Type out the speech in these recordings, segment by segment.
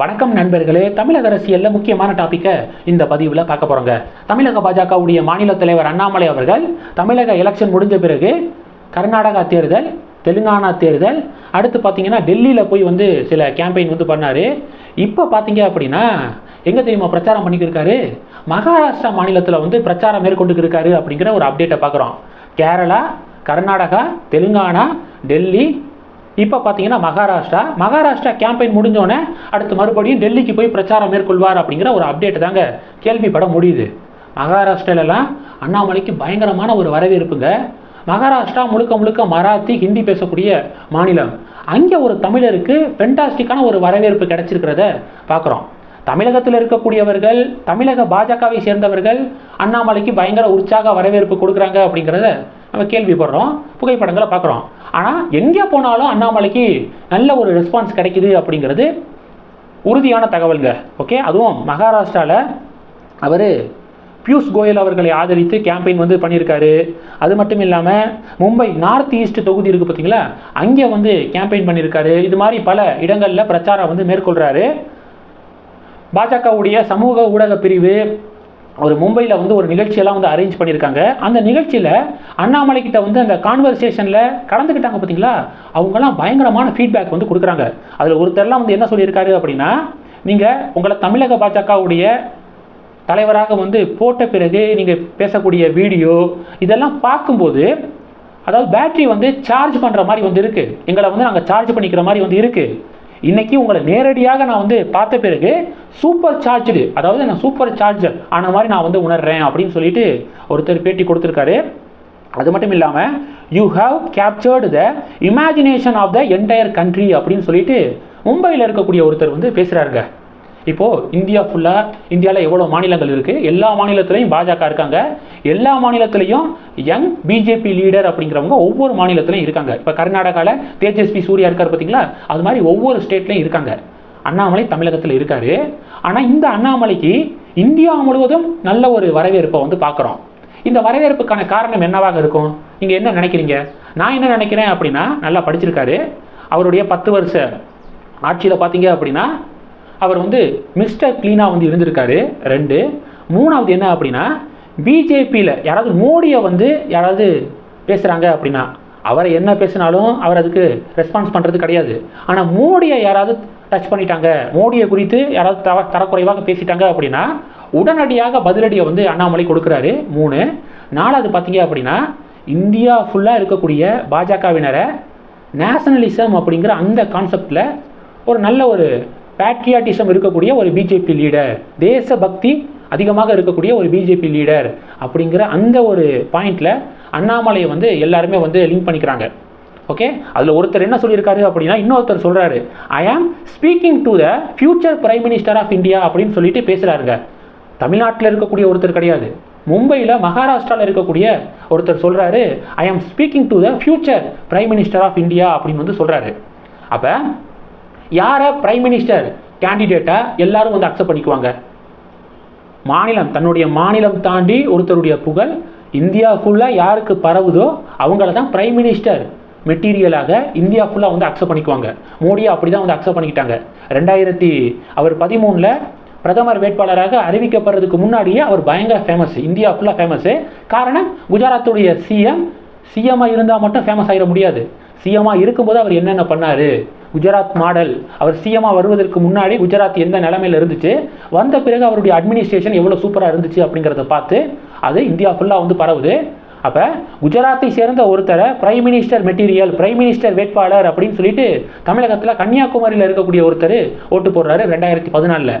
வணக்கம் நண்பர்களே. தமிழக அரசியலில் முக்கியமான டாப்பிக்கை இந்த பதிவில் பார்க்க போகிறோங்க தமிழக பாஜகவுடைய மாநில தலைவர் அண்ணாமலை அவர்கள் தமிழக எலெக்ஷன் முடிஞ்ச பிறகு கர்நாடகா தேர்தல் தெலுங்கானா தேர்தல் அடுத்து பார்த்தீங்கன்னா டெல்லியில் போய் வந்து சில கேம்பெயின் வந்து பண்ணார். இப்போ பார்த்தீங்க அப்படின்னா எங்கே தெரியுமா பிரச்சாரம் பண்ணிக்கிருக்காரு மகாராஷ்டிரா மாநிலத்தில் வந்து பிரச்சாரம் மேற்கொண்டு இருக்காரு அப்படிங்கிற ஒரு அப்டேட்டை பார்க்குறோம். கேரளா கர்நாடகா தெலுங்கானா டெல்லி இப்போ பார்த்தீங்கன்னா மகாராஷ்டிரா. மகாராஷ்டிரா கேம்பெயின் முடிஞ்சோடனே அடுத்து மறுபடியும் டெல்லிக்கு போய் பிரச்சாரம் மேற்கொள்வார் அப்படிங்கிற ஒரு அப்டேட் தாங்க கேள்விப்பட முடியுது. மகாராஷ்டிராலலாம் அண்ணாமலைக்கு பயங்கரமான ஒரு வரவேற்புங்க. மகாராஷ்டிரா முழுக்க முழுக்க மராத்தி ஹிந்தி பேசக்கூடிய மாநிலம். அங்கே ஒரு தமிழருக்கு ஃபென்டாஸ்டிக்கான ஒரு வரவேற்பு கிடைச்சிருக்கிறத பார்க்குறோம் தமிழகத்தில் இருக்கக்கூடியவர்கள் தமிழக பாஜகவை சேர்ந்தவர்கள் அண்ணாமலைக்கு பயங்கர உற்சாக வரவேற்பு கொடுக்குறாங்க அப்படிங்கிறத நம்ம கேள்விப்படுறோம் புகைப்படங்களை பார்க்குறோம் ஆனால் எங்கே போனாலும் அண்ணாமலைக்கு நல்ல ஒரு ரெஸ்பான்ஸ் கிடைக்குது அப்படிங்கிறது உறுதியான தகவல்ங்க. ஓகே அதுவும் மகாராஷ்டிராவில் அவர் பியூஷ் கோயல் அவர்களை ஆதரித்து கேம்பெயின் வந்து பண்ணியிருக்காரு. அது மட்டும் இல்லாமல் மும்பை நார்த் ஈஸ்ட் தொகுதி இருக்குது பார்த்தீங்களா அங்கே வந்து கேம்பெயின் பண்ணியிருக்காரு. இது மாதிரி பல இடங்களில் பிரச்சாரம் வந்து மேற்கொள்கிறாரு பாஜகவுடைய சமூக ஊடக பிரிவு ஒரு மும்பையில் வந்து ஒரு நிகழ்ச்சியெல்லாம் வந்து அரேஞ்ச் பண்ணியிருக்காங்க. அந்த நிகழ்ச்சியில் அண்ணாமலை கிட்ட வந்து அந்த கான்வர்சேஷனில் கலந்துக்கிட்டாங்க பார்த்தீங்களா அவங்கெல்லாம் பயங்கரமான ஃபீட்பேக் வந்து கொடுக்குறாங்க. அதில் ஒருத்தர்லாம் வந்து என்ன சொல்லியிருக்காரு அப்படின்னா நீங்கள் உங்களை தமிழக பாஜகவுடைய தலைவராக வந்து போட்ட பிறகு நீங்கள் பேசக்கூடிய வீடியோ இதெல்லாம் பார்க்கும்போது அதாவது பேட்டரி வந்து சார்ஜ் பண்ணுற மாதிரி வந்து இருக்குது எங்களை வந்து நாங்கள் சார்ஜ் பண்ணிக்கிற மாதிரி வந்து இருக்குது இன்னைக்கு உங்களை நேரடியாக நான் வந்து பார்த்த பிறகு சூப்பர் சார்ஜ்டு அதாவது நான் சூப்பர் சார்ஜர் ஆன மாதிரி நான் வந்து உணர்றேன் அப்படின்னு சொல்லிட்டு ஒருத்தர் பேட்டி கொடுத்துருக்காரு. அது மட்டும் இல்லாமல் you have captured the imagination of the entire country அப்படின்னு சொல்லிட்டு மும்பையில் இருக்கக்கூடிய ஒருத்தர் வந்து பேசுகிறாருங்க இப்போது இந்தியா ஃபுல்லாக இந்தியாவில் எவ்வளோ மாநிலங்கள் இருக்குது எல்லா மாநிலத்திலையும் பாஜக இருக்காங்க. எல்லா மாநிலத்திலையும் யங் பிஜேபி லீடர் அப்படிங்கிறவங்க ஒவ்வொரு மாநிலத்திலையும் இருக்காங்க. இப்போ கர்நாடகாவில் தேஜஸ்வி சூர்யா இருக்கார் பார்த்தீங்களா அது மாதிரி ஒவ்வொரு ஸ்டேட்லையும் இருக்காங்க. அண்ணாமலை தமிழகத்தில் இருக்கார். ஆனால் இந்த அண்ணாமலைக்கு இந்தியா முழுவதும் நல்ல ஒரு வரவேற்பை வந்து பார்க்குறோம் இந்த வரவேற்புக்கான காரணம் என்னவாக இருக்கும்? நீங்கள் என்ன நினைக்கிறீங்க? நான் என்ன நினைக்கிறேன் அப்படின்னா நல்லா படிச்சிருக்காரு. அவருடைய பத்து வருஷ ஆட்சியில் பார்த்தீங்க அப்படின்னா அவர் வந்து மிஸ்டர் கிளீனாக வந்து இருந்திருக்காரு. ரெண்டு. மூணாவது என்ன அப்படின்னா பிஜேபியில் யாராவது மோடியை வந்து யாராவது பேசுகிறாங்க அப்படின்னா அவரை என்ன பேசினாலும் அவர் அதுக்கு ரெஸ்பான்ஸ் பண்ணுறது கிடையாது. ஆனால் மோடியை யாராவது டச் பண்ணிட்டாங்க மோடியை குறித்து யாராவது தர தரக்குறைவாக பேசிட்டாங்க அப்படின்னா உடனடியாக பதிலடியை வந்து அண்ணாமலை கொடுக்குறாரு. மூணு. நாலாவது பார்த்தீங்க அப்படின்னா இந்தியா ஃபுல்லாக இருக்கக்கூடிய பாஜகவினரை நேஷனலிசம் அப்படிங்கிற அந்த கான்செப்டில் ஒரு நல்ல ஒரு பேட்ரியாட்டிசம் இருக்கக்கூடிய ஒரு பிஜேபி லீடர் தேசபக்தி அதிகமாக இருக்கக்கூடிய ஒரு பிஜேபி லீடர் அப்படிங்கிற அந்த ஒரு பாயிண்டில் அண்ணாமலையை வந்து எல்லாருமே வந்து லிங்க் பண்ணிக்கிறாங்க. ஓகே அதில் ஒருத்தர் என்ன சொல்லியிருக்காரு அப்படின்னா இன்னொருத்தர் சொல்கிறாரு I am speaking to the future prime minister of India அப்படின்னு சொல்லிட்டு பேசுகிறாருங்க தமிழ்நாட்டில் இருக்கக்கூடிய ஒருத்தர் கிடையாது. மும்பையில் மகாராஷ்டிராவில் இருக்கக்கூடிய ஒருத்தர் சொல்கிறாரு I am speaking to the future prime minister of India அப்படின்னு வந்து சொல்கிறாரு அப்போ யாரை பிரைம் மினிஸ்டர் கேண்டிடேட்டை எல்லாரும் வந்து அக்செப்ட் பண்ணிக்குவாங்க. மாநிலம் தன்னுடைய மாநிலம் தாண்டி ஒருத்தருடைய புகழ் இந்தியா ஃபுல்லாக யாருக்கு பரவுதோ அவங்கள தான் பிரைம் மினிஸ்டர் மெட்டீரியலாக இந்தியா ஃபுல்லாக வந்து அக்செப்ட் பண்ணிக்குவாங்க. மோடியை அப்படி தான் வந்து அக்செப்ட் பண்ணிக்கிட்டாங்க. ரெண்டாயிரத்தி அவர் பதிமூணில் பிரதமர் வேட்பாளராக அறிவிக்கப்படுறதுக்கு முன்னாடியே அவர் பயங்கர ஃபேமஸ் இந்தியா ஃபுல்லாக ஃபேமஸ்ஸு காரணம் குஜராத்துடைய சிஎம் சிஎம்மாக இருந்தால் மட்டும் ஃபேமஸ் ஆகிட முடியாது. சிஎம்மாக இருக்கும்போது அவர் என்னென்ன பண்ணார்? குஜராத் மாடல் அவர் சிஎம்மாக வருவதற்கு முன்னாடி குஜராத் எந்த நிலமையில் இருந்துச்சு? வந்த பிறகு அவருடைய அட்மினிஸ்ட்ரேஷன் எவ்வளோ சூப்பராக இருந்துச்சு அப்படிங்கிறத பார்த்து அது இந்தியா ஃபுல்லாக வந்து பரவுது. அப்போ குஜராத்தை சேர்ந்த ஒருத்தரை prime minister material prime minister வேட்பாளர் அப்படின்னு சொல்லிட்டு தமிழகத்தில் கன்னியாகுமரியில் இருக்கக்கூடிய ஒருத்தர் ஓட்டு போடுறாரு ரெண்டாயிரத்தி பதினாலில்.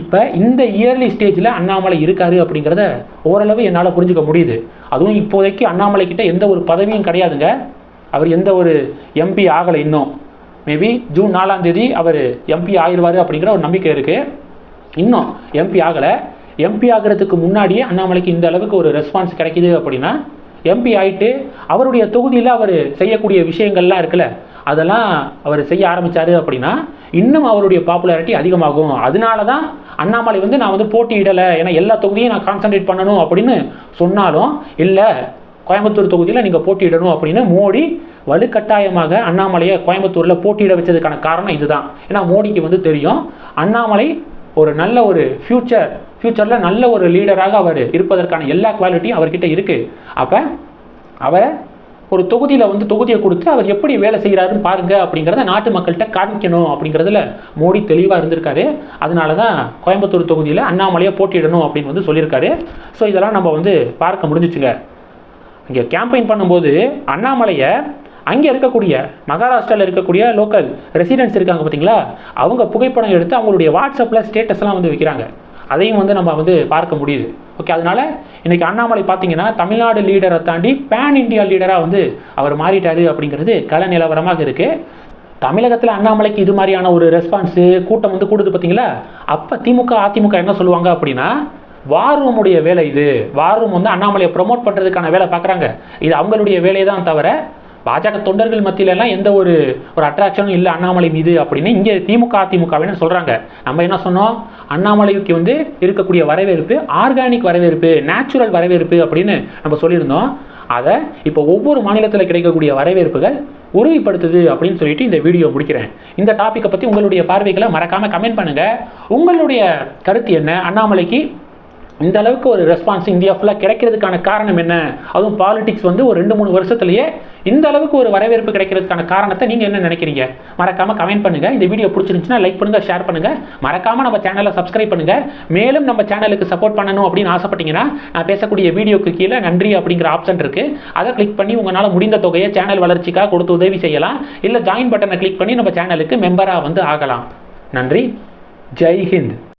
இப்போ இந்த இயர்லி ஸ்டேஜில் அண்ணாமலை இருக்காரு அப்படிங்கிறத ஓரளவு என்னால் புரிஞ்சுக்க முடியுது. அதுவும் இப்போதைக்கு அண்ணாமலை கிட்ட எந்த ஒரு பதவியும் கிடையாதுங்க. அவர் எந்த ஒரு எம்பி ஆகலை இன்னும். மேபி ஜூன் நாலாம் தேதி அவர் எம்பி ஆயிடுவார் அப்படிங்கிற ஒரு நம்பிக்கை இருக்குது இன்னும் எம்பி ஆகலை. எம்பி ஆகிறதுக்கு முன்னாடியே அண்ணாமலைக்கு இந்த அளவுக்கு ஒரு ரெஸ்பான்ஸ் கிடைக்கிது அப்படின்னா எம்பி ஆயிட்டு அவருடைய தொகுதியில் அவர் செய்யக்கூடிய விஷயங்கள்லாம் இருக்குல்ல அதெல்லாம் அவர் செய்ய ஆரம்பித்தார் அப்படின்னா இன்னும் அவருடைய பாப்புலாரிட்டி அதிகமாகும். அதனால தான் அண்ணாமலை வந்து நான் வந்து போட்டியிடலை. ஏன்னா எல்லா தொகுதியும் நான் கான்சன்ட்ரேட் பண்ணணும் அப்படின்னு சொன்னாலும் இல்லை கோயம்புத்தூர் தொகுதியில் நீங்கள் போட்டியிடணும் அப்படின்னு மோடி வலுக்கட்டாயமாக அண்ணாமலையை கோயம்புத்தூரில் போட்டியிட வச்சதுக்கான காரணம் இதுதான். ஏன்னா மோடிக்கு வந்து தெரியும் அண்ணாமலை ஒரு நல்ல ஒரு ஃப்யூச்சர் ஃப்யூச்சரில் நல்ல ஒரு லீடராக அவர் இருப்பதற்கான எல்லா குவாலிட்டியும் அவர்கிட்ட இருக்குது அப்போ அவரை ஒரு தொகுதியில் வந்து தொகுதியை கொடுத்து அவர் எப்படி வேலை செய்கிறாருன்னு பாருங்க அப்படிங்கிறத நாட்டு மக்கள்கிட்ட காமிக்கணும் அப்படிங்கிறதுல மோடி தெளிவாக இருந்திருக்காரு. அதனால தான் கோயம்புத்தூர் தொகுதியில் அண்ணாமலையை போட்டியிடணும் அப்படின்னு வந்து சொல்லியிருக்காரு. ஸோ இதெல்லாம் நம்ம வந்து பார்க்க முடிஞ்சிச்சுங்க. இங்கே கேம்பெயின் பண்ணும்போது அண்ணாமலையை அங்கே இருக்கக்கூடிய மகாராஷ்டிராவில் இருக்கக்கூடிய லோக்கல் ரெசிடென்ட்ஸ் இருக்காங்க பார்த்தீங்களா அவங்க புகைப்படம் எடுத்து அவங்களுடைய வாட்ஸ்அப்பில் ஸ்டேட்டஸ்லாம் வந்து வைக்கிறாங்க. அதையும் வந்து நம்ம வந்து பார்க்க முடியுது. ஓகே அதனால் இன்றைக்கி அண்ணாமலை பார்த்தீங்கன்னா தமிழ்நாடு லீடரை தாண்டி பேன் இந்தியா லீடராக வந்து அவர் மாறிட்டார் அப்படிங்கிறது கள நிலவரமாக இருக்குது தமிழகத்தில் அண்ணாமலைக்கு இது மாதிரியான ஒரு ரெஸ்பான்ஸு கூட்டம் வந்து கூடுது பார்த்தீங்களா அப்போ திமுக அதிமுக என்ன சொல்லுவாங்க அப்படின்னா வார் ரூமுடைய வேலை இது. வார் ரூம் வந்து அண்ணாமலையை ப்ரொமோட் பண்ணுறதுக்கான வேலை பார்க்குறாங்க. இது அவங்களுடைய வேலையை தான் தவிர பாஜக தொண்டர்கள் மத்தியிலலாம் எந்த ஒரு ஒரு அட்ராக்ஷனும் இல்லை அண்ணாமலை மீது அப்படின்னு இங்கே திமுக அதிமுகவினர் சொல்கிறாங்க நம்ம என்ன சொன்னோம்? அண்ணாமலைக்கு வந்து இருக்கக்கூடிய வரவேற்பு ஆர்கானிக் வரவேற்பு நேச்சுரல் வரவேற்பு அப்படின்னு நம்ம சொல்லியிருந்தோம். அதை இப்போ ஒவ்வொரு மாநிலத்தில் கிடைக்கக்கூடிய வரவேற்புகள் உறுதிப்படுத்துது அப்படின்னு சொல்லிட்டு இந்த வீடியோ முடிக்கிறேன். இந்த டாப்பிக்கை பற்றி உங்களுடைய பார்வைகளை மறக்காமல் கமெண்ட் பண்ணுங்கள் உங்களுடைய கருத்து என்ன? அண்ணாமலைக்கு இந்த அளவுக்கு ஒரு ரெஸ்பான்ஸ் இந்தியா ஃபுல்லாக கிடைக்கிறதுக்கான காரணம் என்ன? அதுவும் பாலிடிக்ஸ் வந்து ஒரு ரெண்டு மூணு வருஷத்துலேயே இந்த அளவுக்கு ஒரு வரவேற்பு கிடைக்கிறதுக்கான காரணத்தை நீங்கள் என்ன நினைக்கிறீங்க? மறக்காமல் கமெண்ட் பண்ணுங்கள் இந்த வீடியோ பிடிச்சிருந்துச்சுன்னா லைக் பண்ணுங்கள் ஷேர் பண்ணுங்கள் மறக்காமல் நம்ம சேனலை சப்ஸ்கிரைப் பண்ணுங்கள் மேலும் நம்ம சேனலுக்கு சப்போர்ட் பண்ணணும் அப்படின்னு ஆசைப்பட்டீங்கன்னா நான் பேசக்கூடிய வீடியோக்கு கீழே நன்றி அப்படிங்கிற ஆப்ஷன் இருக்குது அதை கிளிக் பண்ணி உங்களால் முடிந்த தொகையை சேனல் வளர்ச்சிக்காக கொடுத்து உதவி செய்யலாம். இல்லை ஜாயின் பட்டனை கிளிக் பண்ணி நம்ம சேனலுக்கு மெம்பராக வந்து ஆகலாம். நன்றி. ஜெய் ஹிந்த்.